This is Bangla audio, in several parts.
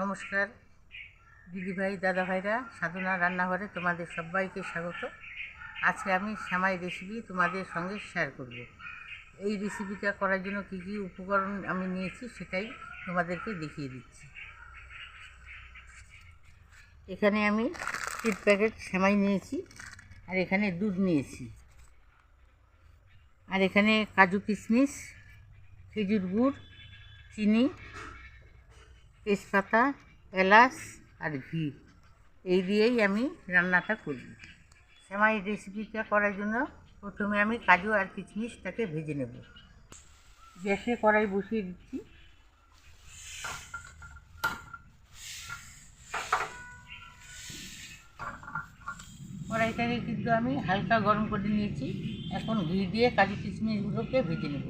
নমস্কার, দিদিভাই, দাদাভাইরা সাধনা রান্নাঘরে তোমাদের সবাইকে স্বাগত। আজকে আমি শ্যামাই রেসিপি তোমাদের সঙ্গে শেয়ার করব। এই রেসিপিটা করার জন্য কী কী উপকরণ আমি নিয়েছি সেটাই তোমাদেরকে দেখিয়ে দিচ্ছি। এখানে আমি তিন প্যাকেট সেমাই নিয়েছি আর এখানে দুধ নিয়েছি। আর এখানে কাজু কিশমিশ, খেজুর গুড়, চিনি তেজপাতা, এলাচ আর ঘি। এই দিয়েই আমি রান্নাটা করি সেমাই রেসিপিটা করার জন্য প্রথমে আমি কাজু আর কিশমিশটাকে ভেজে নেব। গ্যাসে কড়াই বসিয়ে দিচ্ছি। কড়াইটাকে কিন্তু আমি হালকা গরম করে নিয়েছি। এখন ঘি দিয়ে কাজু কিশমিশগুলোকে ভেজে নেব।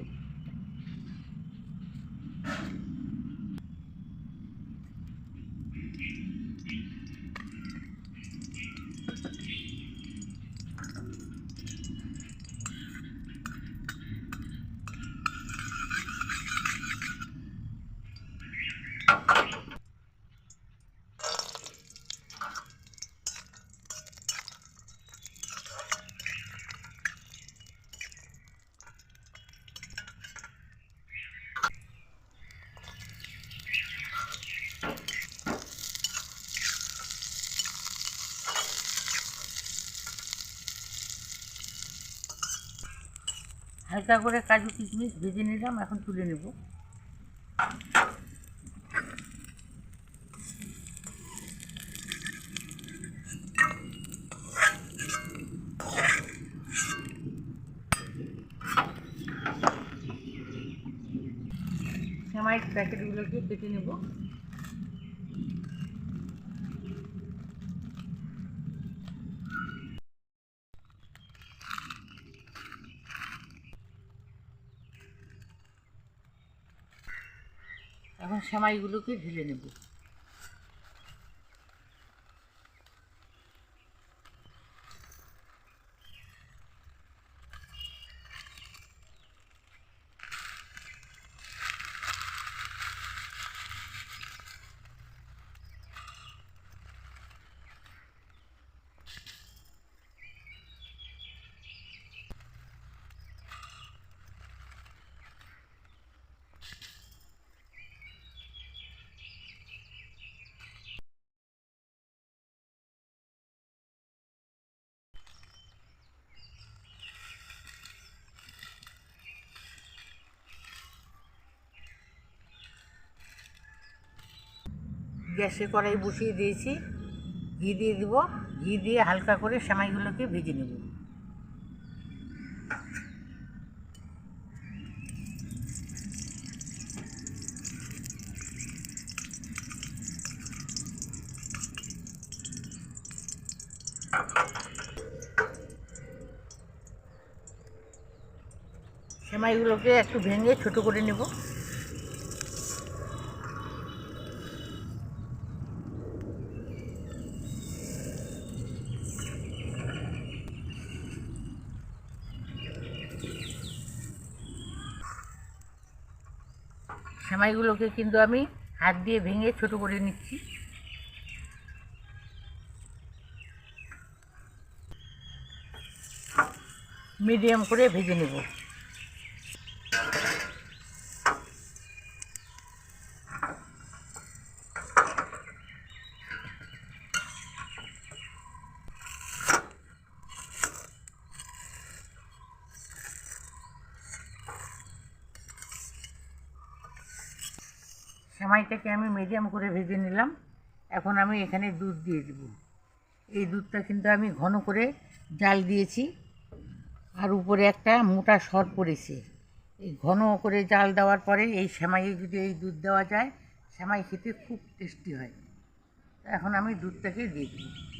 হালকা করে কাজু কিশমিশ ভেজে নিলাম এখন তুলে নেব। সেমাইয়ের প্যাকেটগুলোকে কেটে নেব। এখন সেমাইগুলোকে ঢেলে নেব। গ্যাসে কড়াই বসিয়ে দিয়েছি। ঘি দিয়ে দেবো। ঘি দিয়ে হালকা করে সেমাইগুলোকে ভেজে নেব। সেমাইগুলোকে একটু ভেঙে ছোট করে নেব। সেমাইগুলোকে কিন্তু আমি হাত দিয়ে ভেঙে ছোট করে নিচ্ছি। মিডিয়াম করে ভেজে নেব। সেমাইটাকে আমি মিডিয়াম করে ভেজে নিলাম। এখন আমি এখানে দুধ দিয়ে দেব। এই দুধটা কিন্তু আমি ঘন করে জাল দিয়েছি। আর উপরে একটা মোটা সর পড়েছে। এই ঘন করে জাল দেওয়ার পরে এই সেমাইয়ে যদি এই দুধ দেওয়া যায়, সেমাই খেতে খুব টেস্টি হয়। এখন আমি দুধটাকে দিয়ে দেবো।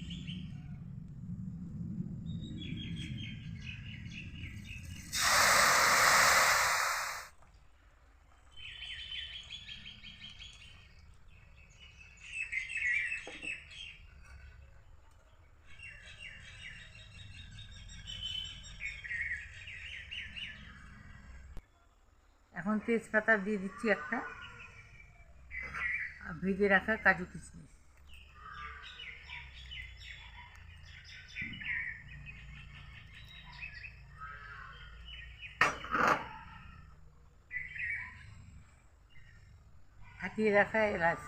এখন তেজপাতা দিয়ে দিচ্ছি একটা। ভেজে রাখা কাজু কিশমিশ। ফাটিয়ে রাখা এলাচ।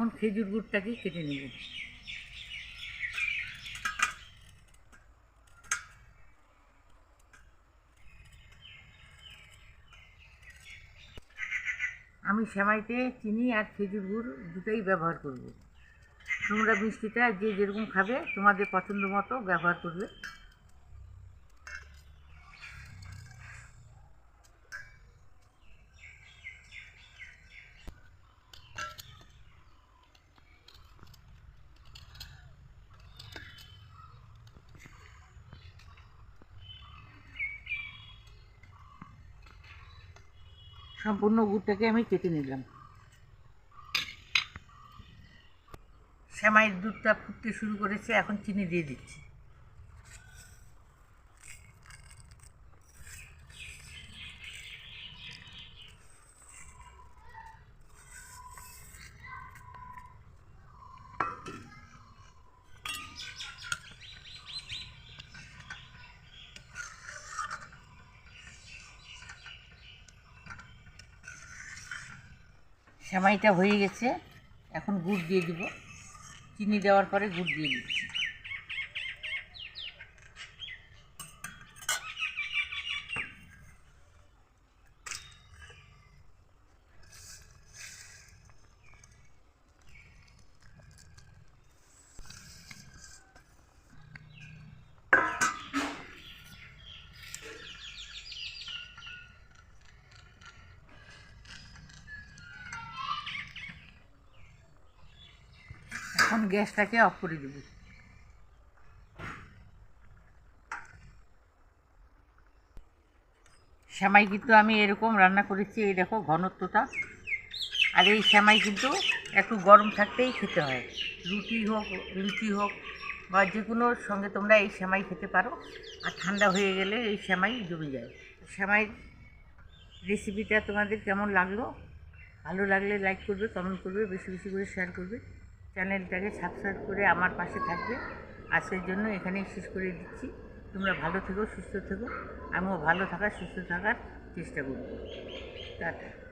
এখন খেজুর গুড়টাকে কেটে নেবেন আমি সেমাইতে চিনি আর খেজুর গুড় দুটোই ব্যবহার করব। তোমরা মিষ্টিটা যে যেরকম খাবে তোমাদের পছন্দ মতো ব্যবহার করবে। সম্পূর্ণ গুড়টাকে আমি কেটে নিলাম। শ্যামাইয়ের দুধটা ফুটতে শুরু করেছে এখন চিনি দিয়ে দিচ্ছি। সেমাইটা হয়ে গেছে এখন গুড় দিয়ে দিব। চিনি দেওয়ার পরে গুড় দিয়ে দিচ্ছি। এখন গ্যাসটাকে অফ করে দেব। সেমাই কিন্তু আমি এরকম রান্না করেছি, এই দেখো ঘনত্বটা। আর এই সেমাই কিন্তু একটু গরম থাকতেই খেতে হয়। রুটি হোক, লুচি হোক, বা যে কোনো সঙ্গে তোমরা এই সেমাই খেতে পারো। আর ঠান্ডা হয়ে গেলে এই সেমাই জমে যায়। সেমাই রেসিপিটা তোমাদের কেমন লাগল? ভালো লাগলে লাইক করবে কমেন্ট করবে, বেশি বেশি করে শেয়ার করবে। চ্যানেলটাকে সাবস্ক্রাইব করে আমার পাশে থাকবে। আজকের জন্য এখানেই শেষ করে দিচ্ছি। তোমরা ভালো থেকো, সুস্থ থেকো। আমিও ভালো থাকার, সুস্থ থাকার চেষ্টা করব। টাটা।